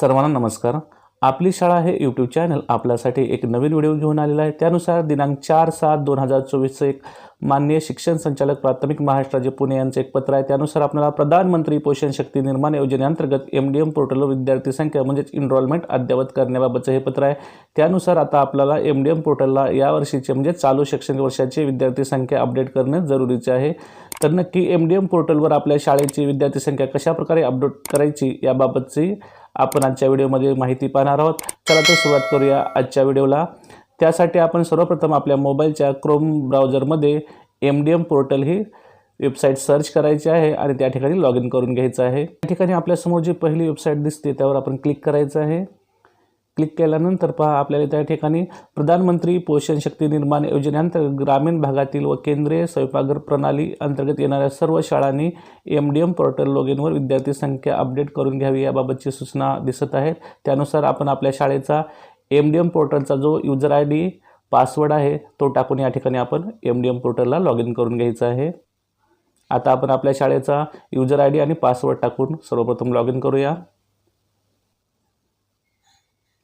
सर्वांना नमस्कार. आपली शाळा हे यूट्यूब चॅनल आपल्यासाठी एक नवीन व्हिडिओ घेऊन आलेला आहे. त्यानुसार दिनांक चार सात दोन हजार चोवीसचं एक माननीय शिक्षण संचालक प्राथमिक महाराष्ट्र पुणे यांचं एक पत्र आहे. त्यानुसार आपल्याला प्रधानमंत्री पोषण शक्ती निर्माण योजनेअंतर्गत एम डी एम पोर्टलवर विद्यार्थी संख्या म्हणजेच इनरॉलमेंट अद्ययावत करण्याबाबतचं हे पत्र आहे. त्यानुसार आता आपल्याला एम डी एम पोर्टलला यावर्षीचे म्हणजे चालू शैक्षणिक वर्षाची विद्यार्थी संख्या अपडेट करणे जरुरीचे आहे. तर नक्की एम डी एम पोर्टलवर आपल्या शाळेची विद्यार्थी संख्या कशाप्रकारे अपडेट करायची याबाबतची आपण आजच्या व्हिडिओमध्ये माहिती पाहणार आहोत. चला तर सुरुवात करूया आजच्या व्हिडिओला त्यासाठी आपण सर्वप्रथम आपल्या मोबाईलच्या क्रोम ब्राउझरमध्ये एम डी एम पोर्टल ही वेबसाईट सर्च करायची आहे आणि त्या ठिकाणी लॉग इन करून घ्यायचं आहे. त्या ठिकाणी आपल्यासमोर जी पहिली वेबसाईट दिसते त्यावर आपण क्लिक करायचं आहे. क्लिक केल्यानंतर पहा आपल्याला त्या ठिकाणी प्रधानमंत्री पोषण शक्ती निर्माण योजनेअंतर्गत ग्रामीण भागातील व केंद्रीय स्वयंपाकघर प्रणाली अंतर्गत येणाऱ्या सर्व शाळांनी M D M portal log इनवर विद्यार्थी संख्या अपडेट करून घ्यावी याबाबतची सूचना दिसत आहेत. त्यानुसार आपण आपल्या शाळेचा एम डी एम पोर्टलचा जो युजर आय डी पासवर्ड आहे तो टाकून या ठिकाणी आपण एम डी एम पोर्टलला लॉग इन करून घ्यायचं आहे. आता आपण आपल्या शाळेचा युजर आय डी आणि पासवर्ड टाकून सर्वप्रथम लॉग इन करूया.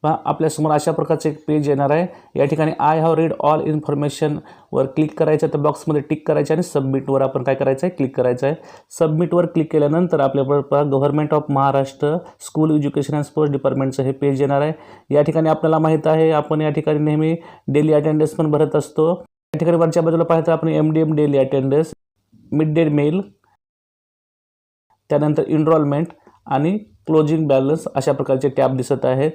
पहा आपल्यासमोर अशा प्रकारचे एक पेज येणार आहे. या ठिकाणी आय हॅव रीड ऑल इन्फॉर्मेशनवर क्लिक करायचं तर बॉक्समध्ये टिक करायचं आणि सबमिटवर आपण काय करायचं आहे? क्लिक करायचं आहे. सबमिटवर क्लिक केल्यानंतर आपल्याबरोबर government of Maharashtra school education and sports डिपार्टमेंटचं हे पेज येणार आहे. या ठिकाणी आपल्याला माहीत आहे आपण या ठिकाणी नेहमी डेली अटेंडन्स पण भरत असतो. या ठिकाणी वरच्या बाजूला पाहतो आपण M D M daily attendance mid day meal त्यानंतर इनरॉलमेंट आणि क्लोजिंग बॅलन्स अशा प्रकारचे टॅब दिसत आहेत.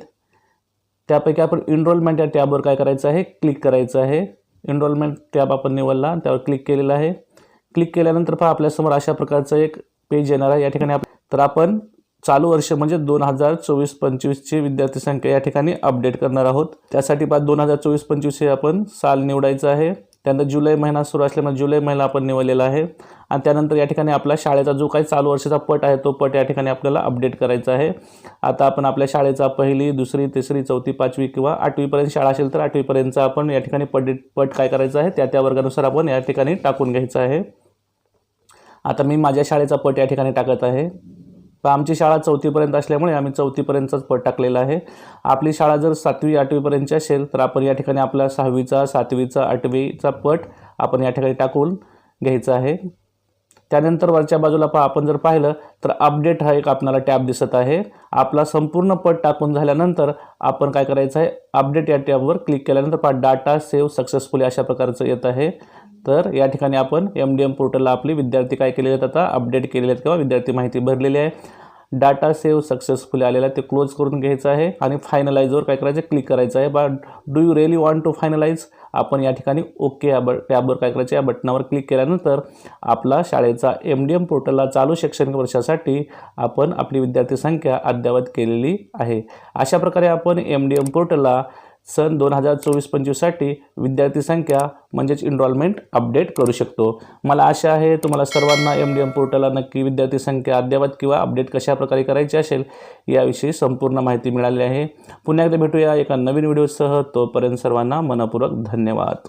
त्यापैकी आपण इनरोलमेंट या टॅबवर काय करायचं आहे? क्लिक करायचं आहे. इनरोलमेंट टॅब आपण निवडला त्यावर क्लिक केलेलं आहे. क्लिक केल्यानंतर पहा आपल्यासमोर अशा प्रकारचं एक पेज येणार आहे. या ठिकाणी आप तर आपण चालू वर्ष म्हणजे दोन हजार चोवीस पंचवीसची विद्यार्थी संख्या या ठिकाणी अपडेट करणार आहोत. त्यासाठी पहा दोन हजार चोवीस पंचवीस हे आपण साल निवडायचं आहे. त्यानंतर जुलै महिना सुरू असल्यामुळे जुलै महिना आपण निवडलेला आहे. आणि त्यानंतर या ठिकाणी आपला शाळेचा जो काही चालू वर्षाचा पट आहे तो पट या ठिकाणी आपल्याला अपडेट करायचा आहे. आता आपण आपल्या शाळेचा पहिली दुसरी तिसरी चौथी पाचवी किंवा आठवीपर्यंत शाळा असेल तर आठवीपर्यंतचा आपण या ठिकाणी पट पट काय करायचं आहे त्या त्या वर्गानुसार आपण या ठिकाणी टाकून घ्यायचं आहे. आता मी माझ्या शाळेचा पट या ठिकाणी टाकत आहे. तर आमची शाळा चौथीपर्यंत असल्यामुळे आम्ही चौथीपर्यंतचाच पट टाकलेला आहे. आपली शाळा जर सातवी आठवीपर्यंतची असेल तर आपण या ठिकाणी आपला सहावीचा सातवीचा आठवीचा पट आपण या ठिकाणी टाकून घ्यायचा आहे. त्यानंतर वरच्या बाजूला पहा आपण जर पाहिलं तर अपडेट हा एक आपल्याला टॅब दिसत आहे. आपला संपूर्ण पट टाकून झाल्यानंतर आपण काय करायचं आहे? अपडेट या टॅबवर क्लिक केल्यानंतर पहा डाटा सेव्ह सक्सेसफुली अशा प्रकारचं येत आहे. तर या ठिकाणी आपण एम डी एम पोर्टलला आपली विद्यार्थी काय केलेले आहेत आता? अपडेट केलेले आहेत किंवा विद्यार्थी माहिती भरलेली आहे. डाटा सेव्ह सक्सेसफुली आलेला ते क्लोज करून घ्यायचं आहे आणि फायनलाईजवर काय करायचं क्लिक करायचं आहे. बा do you really want to finalize आपण या ठिकाणी ओके या ब टॅबवर काय करायचं या बटनावर क्लिक केल्यानंतर आपला शाळेचा एम डी एम पोर्टलला चालू शैक्षणिक वर्षासाठी आपण आपली विद्यार्थी संख्या अद्ययावत केलेली आहे. अशा प्रकारे आपण एम डी एम पोर्टलला सन दोन हजार चोवीस पंचवीससाठी विद्यार्थी संख्या म्हणजेच इनरॉलमेंट अपडेट करू शकतो. मला आशा आहे तुम्हाला सर्वांना एम डी एम पोर्टलला नक्की विद्यार्थी संख्या अद्ययावत किंवा अपडेट कशाप्रकारे करायची असेल याविषयी संपूर्ण माहिती मिळाली आहे. पुन्हा एकदा भेटूया एका नवीन व्हिडिओसह. तोपर्यंत सर्वांना मनपूर्वक धन्यवाद.